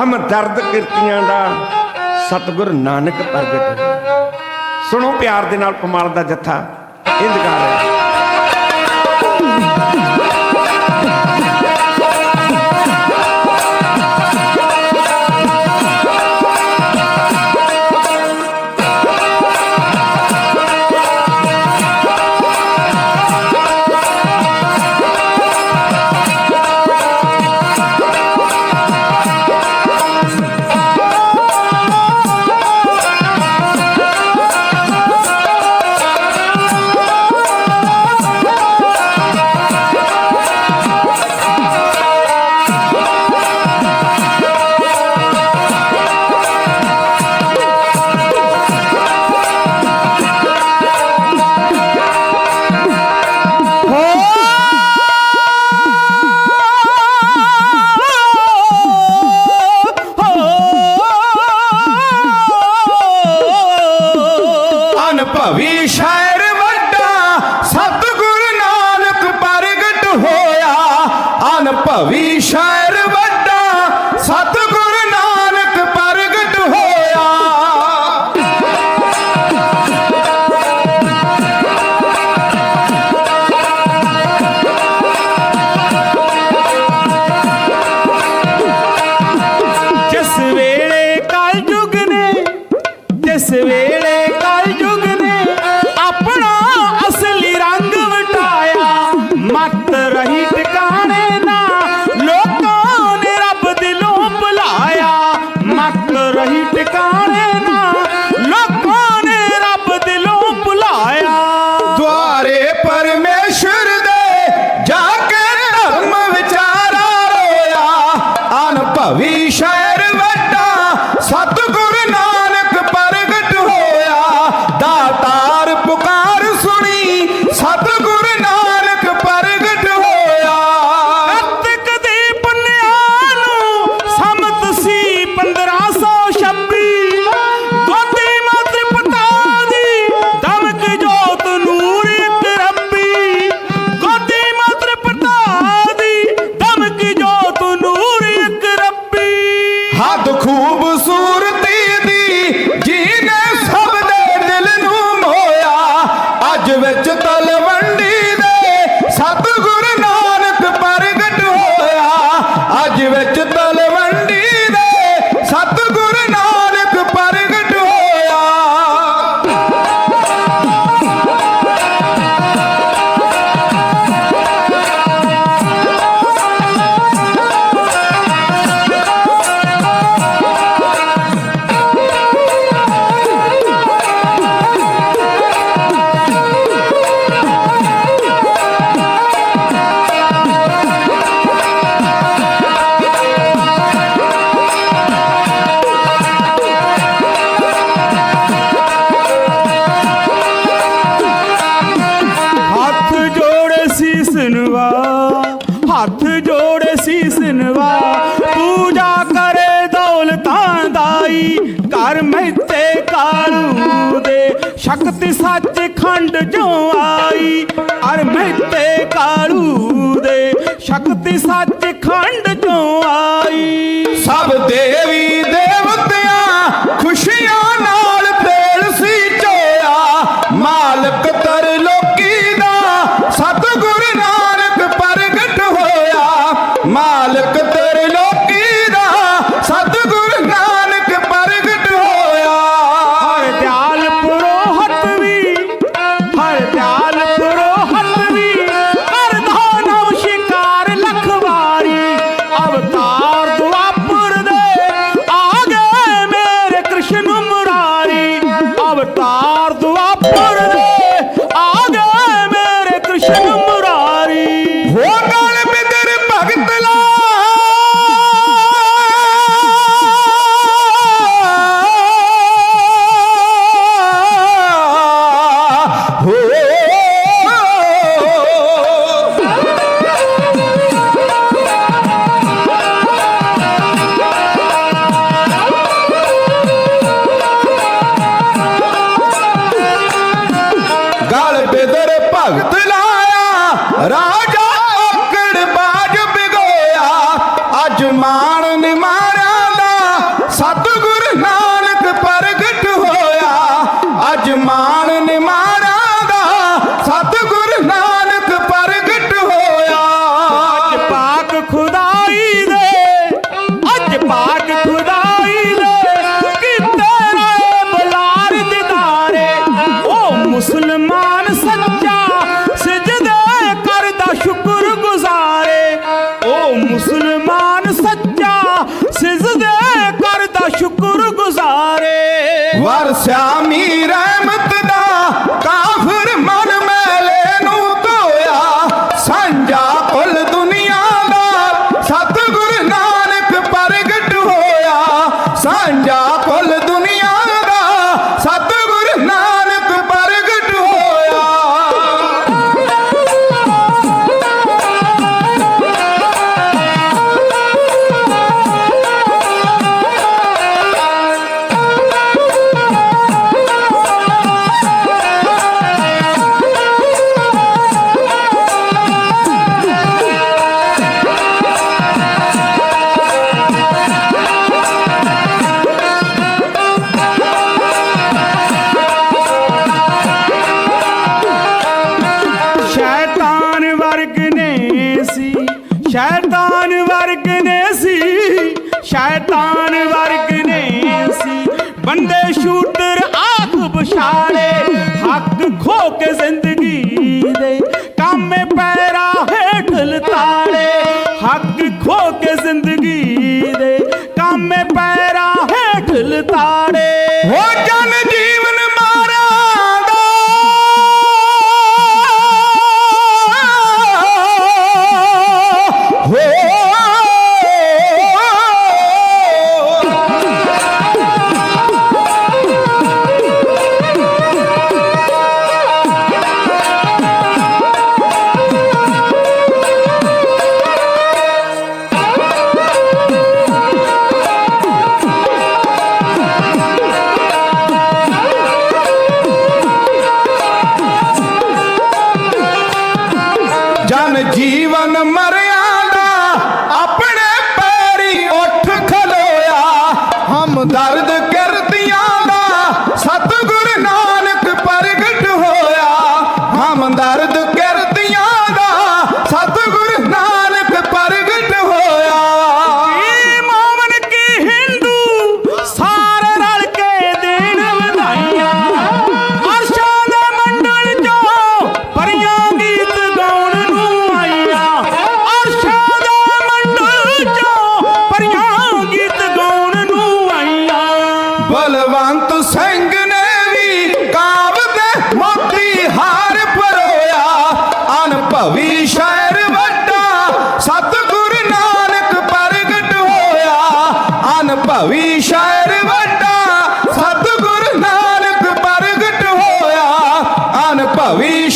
ਹਮ ਦਰਦ ਕਿਰਤੀਆਂ ਦਾ ਸਤਗੁਰ ਨਾਨਕ ਪ੍ਰਗਟ ਸੁਣੋ ਪਿਆਰ ਦੇ ਨਾਲ ਕਮਾਲ ਦਾ ਜੱਥਾ ਇੰਦਕਾਰ ਹੈ ਭਵੀ ਸ਼ਾਇਰ ਵੱਡਾ ਸਤਗੁਰ ਨਾਨਕ ਪ੍ਰਗਟ ਹੋਇਆ। ਅਨ ਭਵੀ ਸ਼ਾਇਰ ਭਾਵੀ ਸ਼ਹਿਰ ਵੱਡਾ ਸਤਗੁਰ ਨਾਨਕ ਪ੍ਰਗਟ ਹੋਇਆ। ਦਾਤਾਰ ਪੁਕਾਰ ਸੁਣੀ ਸਤ ਦਿਨ ਸਿਨਵਾ ਪੂਜਾ ਕਰੇ ਦੌਲਤਾਂ ਦਾਈ। ਘਰ ਮੈਤੇ ਕਾਲੂ ਦੇ। ਸ਼ਕਤੀ ਸੱਚ ਖੰਡ ਜੋ ਆਈ। ਅਰ ਮੈਤੇ ਕਾਲੂ ਦੇ। ਸ਼ਕਤੀ ਸੱਚ ਖੰਡ ਜੋ ਆਈ। ਸ਼ੂਟਰ ਆਖ ਬਸ਼ਾਲੇ ਹੱਕ ਖੋ ਕੇ ਜ਼ਿੰਦਗੀ ਭਵੀ ਸ਼ਹਿਰ ਵੱਡਾ ਸਤਗੁਰ ਨਾਨਕ ਪ੍ਰਗਟ ਹੋਇਆ। ਅਨ ਭਵੀ